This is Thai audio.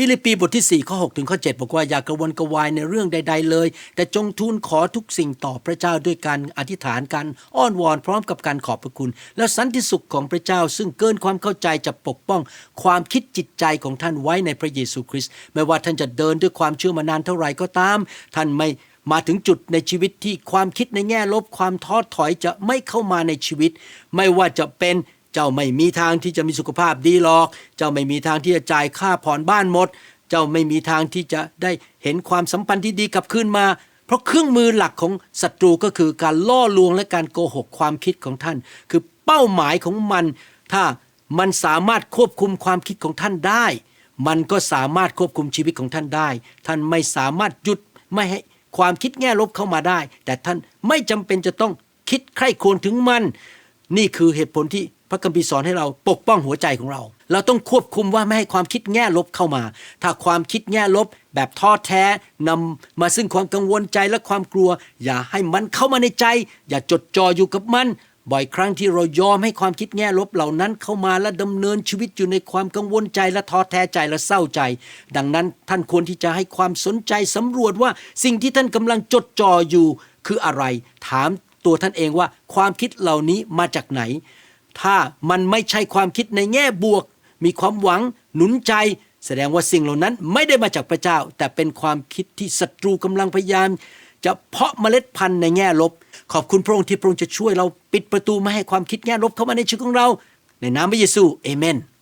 ฟิลิปปีบทที่ 4 ข้อ6ถึงข้อ 7 บอกว่าอย่ากกระวนกระวายในเรื่องใด ๆ เลย แต่จงทูลขอทุกสิ่งต่อพระเจ้าด้วยการอธิษฐานการอ้อนวอนพร้อมกับการขอบพระคุณ และสันติสุขของพระเจ้า ซึ่งเกินความเข้าใจจะปกป้อง ความคิดจิตใจของท่านไว้ในพระเยซูคริสต์ไม่ว่าท่านจะเดินด้วยความเชื่อมานานเท่าไหร่ก็ตาม ท่านไม่มาถึงจุดในชีวิตที่ความคิดในแง่ลบความท้อถอยจะไม่เข้ามาในชีวิต ไม่ว่าจะเป็น จ้าไม่มีทางที่จะมีสุขภาพดีหรอก เจ้าไม่มีทางที่จะจ่ายค่าผ่อนบ้านหมด เจ้าไม่มีทางที่จะได้เห็นความสัมพันธ์ที่ดีกลับคืนมา เพราะเครื่องมือหลักของศัตรูก็คือการล่อลวงและการโกหกความคิดของท่าน คือเป้าหมายของมัน ถ้ามันสามารถควบคุมความคิดของท่านได้ มันก็สามารถควบคุมชีวิตของท่านได้ ท่านไม่สามารถหยุดไม่ให้ความคิดแง่ลบเข้ามาได้ แต่ท่านไม่จำเป็นจะต้องคิดใคร่ครวญถึงมัน นี่คือเหตุผลที่ พระคัมภีร์สอนให้เราปกป้องหัวใจของเรา เราต้องควบคุมว่าไม่ให้ความคิดแง่ลบเข้ามา ถ้าความคิดแง่ลบแบบท้อแท้นำมาซึ่งความกังวลใจและความกลัว อย่าให้มันเข้ามาในใจ อย่าจดจ่ออยู่กับมัน บ่อยครั้งที่เรายอมให้ความคิดแง่ลบเหล่านั้นเข้ามาและดำเนินชีวิตอยู่ในความกังวลใจและท้อแท้ใจและเศร้าใจ ดังนั้นท่านควรที่จะให้ความสนใจสำรวจว่าสิ่งที่ท่านกำลังจดจ่ออยู่คืออะไร ถามตัวท่านเองว่าความคิดเหล่านี้มาจากไหน ถ้ามันไม่ใช่ความคิดในแง่บวก มีความหวังหนุนใจ แสดงว่าสิ่งเหล่านั้นไม่ได้มาจากพระเจ้า แต่เป็นความคิดที่ศัตรูกำลังพยายาม จะเพาะเมล็ดพันธุ์ในแง่ลบ ขอบคุณพระองค์ที่พระองค์จะช่วยเราปิดประตูไม่ให้ความคิดแง่ลบเข้ามาในชีวิตของเรา ในนามพระเยซูเอเมน